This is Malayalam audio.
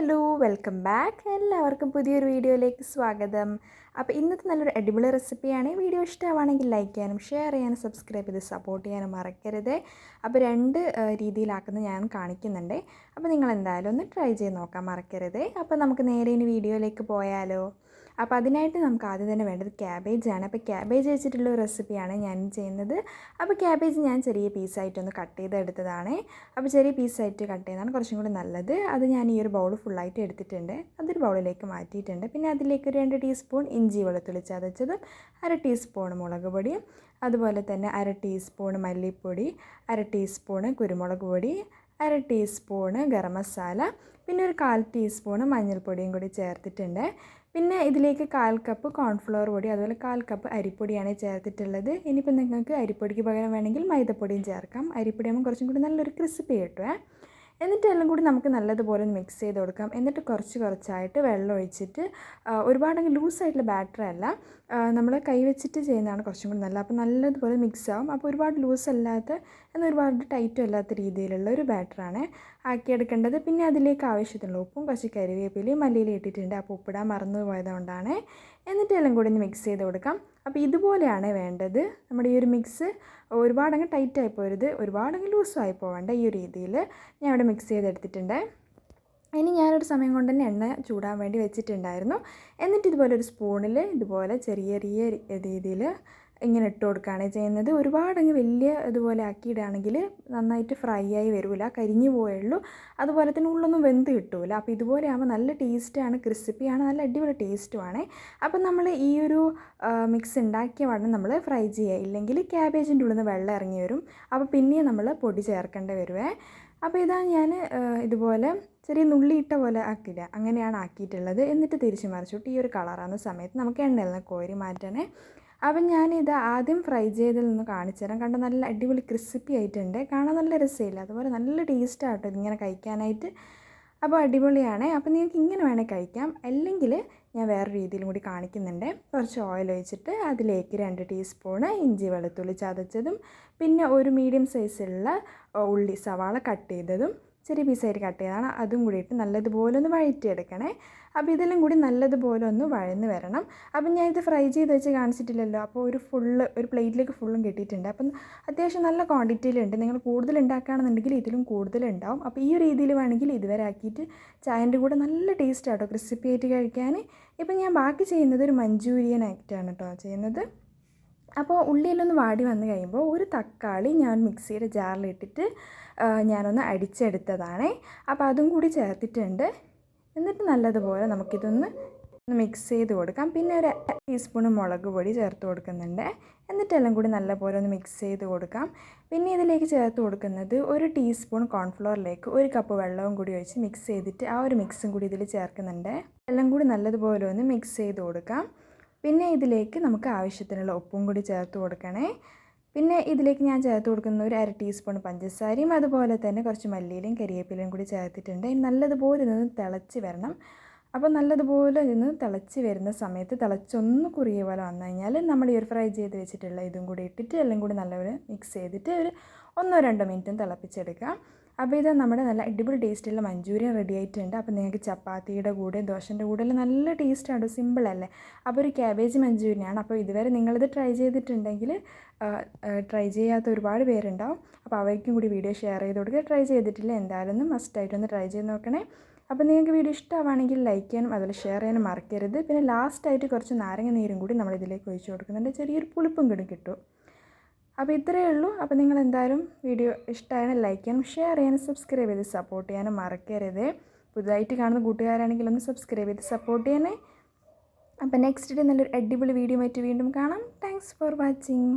Hello welcome back. എല്ലാവർക്കും പുതിയൊരു വീഡിയോയിലേക്ക് സ്വാഗതം. അപ്പോൾ ഇന്നത്തെ നല്ലൊരു അടിപൊളി റെസിപ്പിയാണ്. വീഡിയോ ഇഷ്ടമാണെങ്കിൽ ലൈക്ക് ചെയ്യാനും ഷെയർ ചെയ്യാനും സബ്സ്ക്രൈബ് ചെയ്ത് സപ്പോർട്ട് ചെയ്യാനും മറക്കരുത്. അപ്പോൾ രണ്ട് രീതിയിലാക്കുന്നത് ഞാൻ കാണിക്കുന്നുണ്ട്. അപ്പോൾ നിങ്ങൾ എന്തായാലും ഒന്ന് ട്രൈ ചെയ്ത് നോക്കാൻ മറക്കരുത്. അപ്പോൾ നമുക്ക് നേരെ ഇനി വീഡിയോയിലേക്ക് പോയാലോ. അപ്പോൾ അതിനായിട്ട് നമുക്ക് ആദ്യം തന്നെ വേണ്ടത് ക്യാബേജാണ് അപ്പോൾ ക്യാബേജ് വെച്ചിട്ടുള്ള റെസിപ്പിയാണ് ഞാൻ ചെയ്യുന്നത്. അപ്പോൾ ക്യാബേജ് ഞാൻ ചെറിയ പീസായിട്ടൊന്ന് കട്ട് ചെയ്തെടുത്തതാണ്. അപ്പോൾ ചെറിയ പീസായിട്ട് കട്ട് ചെയ്യുന്നതാണ് കുറച്ചും കൂടി നല്ലത്. അത് ഞാൻ ഈ ഒരു ബൗൾ ഫുള്ളായിട്ട് എടുത്തിട്ടുണ്ട്. അതൊരു ബൗളിലേക്ക് മാറ്റിയിട്ടുണ്ട്. പിന്നെ അതിലേക്ക് ഒരു രണ്ട് ടീസ്പൂൺ ഇഞ്ചി വെളുത്തുള്ളി ചതച്ചതും അര ടീസ്പൂൺ മുളക് പൊടിയും അതുപോലെ തന്നെ അര ടീസ്പൂൺ മല്ലിപ്പൊടി അര ടീസ്പൂൺ കുരുമുളക് പൊടി അര ടീസ്പൂണ് ഗരം മസാല പിന്നെ ഒരു കാൽ ടീസ്പൂണ് മഞ്ഞൾപ്പൊടിയും കൂടി ചേർത്തിട്ടുണ്ട്. പിന്നെ ഇതിലേക്ക് കാൽ കപ്പ് കോൺഫ്ലവർ പൊടി അതുപോലെ കാൽ കപ്പ് അരിപ്പൊടിയാണ് ചേർത്തിട്ടുള്ളത്. ഇനിയിപ്പോൾ നിങ്ങൾക്ക് അരിപ്പൊടിക്ക് പകരം വേണമെങ്കിൽ മൈദപ്പൊടിയും ചേർക്കാം. അരിപ്പൊടി ആകുമ്പോൾ കുറച്ചും കൂടി നല്ലൊരു ക്രിസ്പി കിട്ടുമേ എന്നിട്ട് എല്ലാം കൂടി നമുക്ക് നല്ലതുപോലെ ഒന്ന് മിക്സ് ചെയ്ത് കൊടുക്കാം. എന്നിട്ട് കുറച്ച് കുറച്ചായിട്ട് വെള്ളം ഒഴിച്ചിട്ട് ഒരുപാടങ്ങ് ലൂസായിട്ടുള്ള ബാറ്റർ അല്ല നമ്മൾ കൈ വെച്ചിട്ട് ചെയ്യുന്നതാണ് കുറച്ചും കൂടി നല്ലത്. അപ്പോൾ നല്ലതുപോലെ മിക്സ് ആവും. അപ്പോൾ ഒരുപാട് ലൂസ് അല്ലാത്ത എന്നാൽ ഒരുപാട് ടൈറ്റും അല്ലാത്ത രീതിയിലുള്ള ഒരു ബാറ്ററാണ് ആക്കിയെടുക്കേണ്ടത്. പിന്നെ അതിലേക്ക് ആവശ്യത്തിനുള്ള ഉപ്പും കുറച്ച് കരിവേപ്പിലയും മല്ലിയിലും ഇട്ടിട്ടുണ്ട്. അപ്പോൾ ഉപ്പിടാൻ മറന്നു പോയതുകൊണ്ടാണ്. എന്നിട്ട് എല്ലാം കൂടി ഒന്ന് മിക്സ് ചെയ്ത് കൊടുക്കാം. അപ്പോൾ ഇതുപോലെയാണ് വേണ്ടത്. നമ്മുടെ ഈ ഒരു മിക്സ് ഒരുപാടങ്ങ് ടൈറ്റായി പോരുത്. ഒരുപാടങ്ങ് ലൂസായി പോവേണ്ട ഈ ഒരു രീതിയിൽ ഞാൻ ഇവിടെ മിക്സ് ചെയ്തെടുത്തിട്ടുണ്ട്. ഇനി ഞാനൊരു സമയം കൊണ്ട് തന്നെ എണ്ണ ചൂടാൻ വേണ്ടി വെച്ചിട്ടുണ്ടായിരുന്നു. എന്നിട്ട് ഇതുപോലെ ഒരു സ്പൂണിൽ ഇതുപോലെ ചെറിയ ചെറിയ രീതിയിൽ ഇങ്ങനെ ഇട്ട് കൊടുക്കുകയാണ് ചെയ്യുന്നത്. ഒരുപാടങ്ങ് വലിയ ഇതുപോലെ ആക്കിയിടുകയാണെങ്കിൽ നന്നായിട്ട് ഫ്രൈ ആയി വരില്ല കരിഞ്ഞു പോയുള്ളൂ അതുപോലെ തന്നെ ഉള്ളൊന്നും വെന്ത് കിട്ടില്ല അപ്പോൾ ഇതുപോലെ ആകുമ്പോൾ നല്ല ടേസ്റ്റാണ് ക്രിസ്പിയാണ് നല്ല അടിപൊളി ടേസ്റ്റുമാണ് അപ്പം നമ്മൾ ഈ ഒരു മിക്സ് ഉണ്ടാക്കിയ ഉടനെ നമ്മൾ ഫ്രൈ ചെയ്യുക. ഇല്ലെങ്കിൽ ക്യാബേജിന്റെ ഉള്ളിൽ നിന്ന് വെള്ളം ഇറങ്ങി വരും. അപ്പോൾ പിന്നെയും നമ്മൾ പൊടി ചേർക്കേണ്ടി വരുവേ. അപ്പോൾ ഇതാ ഞാൻ ഇതുപോലെ ചെറിയ നുള്ളിയിട്ട പോലെ ആക്കില്ല. അങ്ങനെയാണ് ആക്കിയിട്ടുള്ളത്. എന്നിട്ട് തിരിച്ച് മറിച്ചിട്ട് ഈ ഒരു കളറാകുന്ന സമയത്ത് നമുക്ക് എണ്ണയിൽ നിന്ന് കോരി മാറ്റണേ. അപ്പം ഞാനിത് ആദ്യം ഫ്രൈ ചെയ്തതിൽ നിന്ന് കാണിച്ചു തരാം. കണ്ട നല്ല അടിപൊളി ക്രിസ്പി ആയിട്ടുണ്ട്. കാണാൻ നല്ല രസമില്ല. അതുപോലെ നല്ല ടേസ്റ്റാട്ടോ ഇതിങ്ങനെ കഴിക്കാനായിട്ട്. അപ്പോൾ അടിപൊളിയാണ്. അപ്പോൾ നിങ്ങൾക്ക് ഇങ്ങനെ വേണേൽ കഴിക്കാം. അല്ലെങ്കിൽ ഞാൻ വേറെ രീതിയിലും കൂടി കാണിക്കുന്നുണ്ട്. കുറച്ച് ഓയിൽ ഒഴിച്ചിട്ട് അതിലേക്ക് രണ്ട് ടീസ്പൂണ് ഇഞ്ചി വെളുത്തുള്ളി ചതച്ചതും പിന്നെ ഒരു മീഡിയം സൈസിലുള്ള ഉള്ളി സവാള കട്ട് ചെയ്തതും ചെറിയ പീസായിട്ട് കട്ട് ചെയ്തതാണ് അതും കൂടി ഇട്ട് നല്ലതുപോലെ ഒന്ന് വഴറ്റിയെടുക്കണേ. അപ്പോൾ ഇതെല്ലാം കൂടി നല്ലതുപോലെ ഒന്ന് വഴന്ന് വരണം. അപ്പം ഞാൻ ഇത് ഫ്രൈ ചെയ്ത് വെച്ച് കാണിച്ചിട്ടില്ലല്ലോ. അപ്പോൾ ഒരു ഫുള്ള് ഒരു പ്ലേറ്റിലേക്ക് ഫുള്ളും കിട്ടിയിട്ടുണ്ട്. അപ്പം അത്യാവശ്യം നല്ല ക്വാണ്ടിറ്റിയിലുണ്ട് നിങ്ങൾ കൂടുതൽ ഉണ്ടാക്കുകയാണെന്നുണ്ടെങ്കിൽ ഇതിലും കൂടുതലുണ്ടാവും അപ്പോൾ ഈ രീതിയിൽ വേണമെങ്കിൽ ഇതുവരെ ആക്കിയിട്ട് ചായന്റെ കൂടെ നല്ല ടേസ്റ്റ് ആട്ടോ. ക്രിസ്പി ആയിട്ട് കഴിക്കാൻ. ഇപ്പം ഞാൻ ബാക്കി ചെയ്യുന്നത് ഒരു മഞ്ചൂരിയൻ ആയിട്ടാണ് കേട്ടോ ചെയ്യുന്നത്. അപ്പോൾ ഉള്ളിയിലൊന്ന് വാടി വന്ന് കഴിയുമ്പോൾ ഒരു തക്കാളി ഞാൻ മിക്സിയുടെ ജാറിലിട്ടിട്ട് ഞാനൊന്ന് അടിച്ചെടുത്തതാണ്. അപ്പോൾ അതും കൂടി ചേർത്തിട്ടുണ്ട്. എന്നിട്ട് നല്ലതുപോലെ നമുക്കിതൊന്ന് ഒന്ന് മിക്സ് ചെയ്ത് കൊടുക്കാം. പിന്നെ ഒരു ടീസ്പൂൺ മുളക് പൊടി ചേർത്ത് കൊടുക്കുന്നുണ്ട്. എന്നിട്ടെല്ലാം കൂടി നല്ലപോലെ ഒന്ന് മിക്സ് ചെയ്ത് കൊടുക്കാം. പിന്നെ ഇതിലേക്ക് ചേർത്ത് കൊടുക്കുന്നത് ഒരു ടീസ്പൂൺ കോൺഫ്ലോറിലേക്ക് ഒരു കപ്പ് വെള്ളവും കൂടി ഒഴിച്ച് മിക്സ് ചെയ്തിട്ട് ആ ഒരു മിക്സും കൂടി ഇതിൽ ചേർക്കുന്നുണ്ട്. എല്ലാം കൂടി നല്ലതുപോലെ ഒന്ന് മിക്സ് ചെയ്ത് കൊടുക്കാം. പിന്നെ ഇതിലേക്ക് നമുക്ക് ആവശ്യത്തിനുള്ള ഉപ്പും കൂടി ചേർത്ത് കൊടുക്കണേ. പിന്നെ ഇതിലേക്ക് ഞാൻ ചേർത്ത് കൊടുക്കുന്ന ഒരു അര ടീസ്പൂൺ പഞ്ചസാരയും അതുപോലെ തന്നെ കുറച്ച് മല്ലിയിലും കരിയേപ്പിലയും കൂടി ചേർത്തിട്ടുണ്ട്. നല്ലതുപോലെ ഇതൊന്ന് തിളച്ച് വരണം. അപ്പോൾ നല്ലതുപോലെ ഇന്ന് തിളച്ച് വരുന്ന സമയത്ത് തിളച്ചൊന്ന് കുറിയ പോലെ വന്നു കഴിഞ്ഞാൽ നമ്മൾ ഈ ഒരു ഫ്രൈ ചെയ്ത് വെച്ചിട്ടുള്ള ഇതും കൂടി ഇട്ടിട്ട് എല്ലാം കൂടി നല്ലപോലെ മിക്സ് ചെയ്തിട്ട് ഒരു ഒന്നോ രണ്ടോ മിനിറ്റും തിളപ്പിച്ചെടുക്കാം. അപ്പോൾ ഇത് നമ്മുടെ നല്ല അടിപൊളി ടേസ്റ്റുള്ള മഞ്ചൂരിയൻ റെഡി ആയിട്ടുണ്ട്. അപ്പോൾ നിങ്ങൾക്ക് ചപ്പാത്തിയുടെ കൂടെ ദോശന്റെ കൂടെ നല്ല ടേസ്റ്റാണ് സിമ്പിളല്ലേ അപ്പോൾ ഒരു ക്യാബേജ് മഞ്ചൂരിയനാണ്. അപ്പോൾ ഇതുവരെ നിങ്ങളിത് ട്രൈ ചെയ്തിട്ടുണ്ടെങ്കിൽ ട്രൈ ചെയ്യാത്ത ഒരുപാട് പേരുണ്ടാവും. അപ്പോൾ അവർക്കും കൂടി വീഡിയോ ഷെയർ ചെയ്ത് കൊടുക്കുക. ട്രൈ ചെയ്തിട്ടില്ല എന്തായാലും ഒന്ന് ട്രൈ ചെയ്ത് നോക്കണേ. അപ്പോൾ നിങ്ങൾക്ക് വീഡിയോ ഇഷ്ടമാണെങ്കിൽ ലൈക്ക് ചെയ്യാനും അതുപോലെ ഷെയർ ചെയ്യാനും മറക്കരുത്. പിന്നെ ലാസ്റ്റായിട്ട് കുറച്ച് നാരങ്ങ നീരും കൂടി നമ്മളിതിലേക്ക് ഒഴിച്ച് കൊടുക്കുന്നുണ്ട്. ചെറിയൊരു പുളിപ്പും കൂടി കിട്ടും. അപ്പോൾ ഇത്രയേ ഉള്ളൂ. അപ്പോൾ നിങ്ങൾ എന്തായാലും വീഡിയോ ഇഷ്ടമായാലും ലൈക്ക് ചെയ്യാനും ഷെയർ ചെയ്യാനും സബ്സ്ക്രൈബ് ചെയ്ത് സപ്പോർട്ട് ചെയ്യാനും മറക്കരുത്. പുതുതായിട്ട് കാണുന്ന കൂട്ടുകാരാണെങ്കിൽ ഒന്ന് സബ്സ്ക്രൈബ് ചെയ്ത് സപ്പോർട്ട് ചെയ്യണേ. അപ്പോൾ നെക്സ്റ്റ് ഡേ നല്ലൊരു അടിപൊളി വീഡിയോ ആയിട്ട് വീണ്ടും കാണാം. Thanks for watching